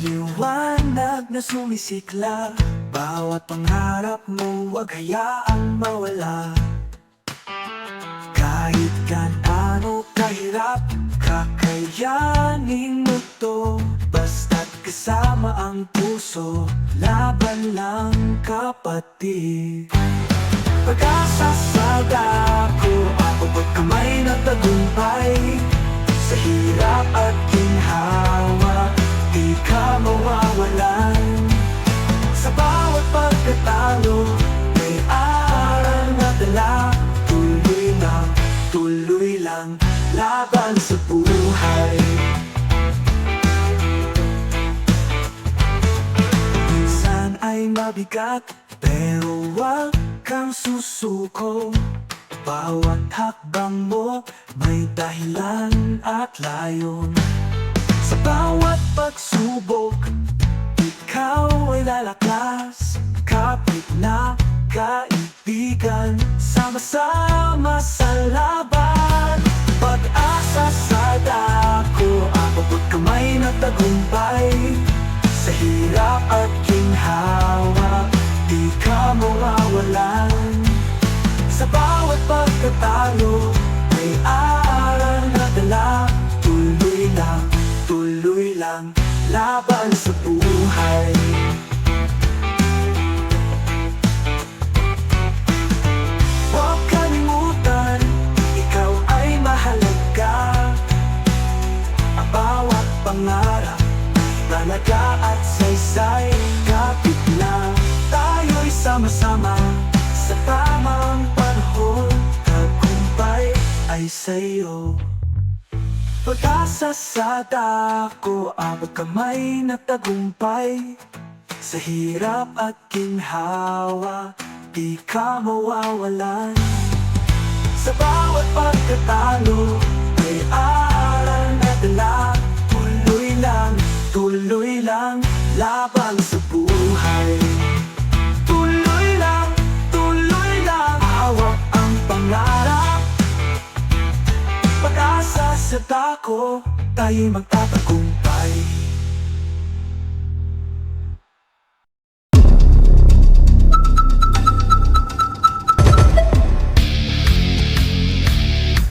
liwanag na sumisikla. Bawat pangarap mo wag hayaang mawala. Kahit gaano kahirap Kakayanin mo to. Basta't kasama ang puso Laban lang kapatid. Pag-asa sa Laban sa buhay. Minsan ay mabigat Pero wag kang susuko. Bawat hakbang mo May dahilan at layon. Sa bawat pagsubok Ikaw ay lalakas Kapit na lang Laban sa buhay. Huwag ikaw ay mahalaga. Ang bawat pangarap, talaga at saysay. Kapit na tayo'y sama-sama Sa tamang panahon, tagumpay ay sa'yo Pag-asa sa dako, abot kamay na tagumpay Sa hirap at ginhawa, di ka mawawalan. Sa bawat pagkatalo, may aral na dala. Tuloy lang, tuloy lang, laban sa buhay sa dako, tayo'y magtatagumpay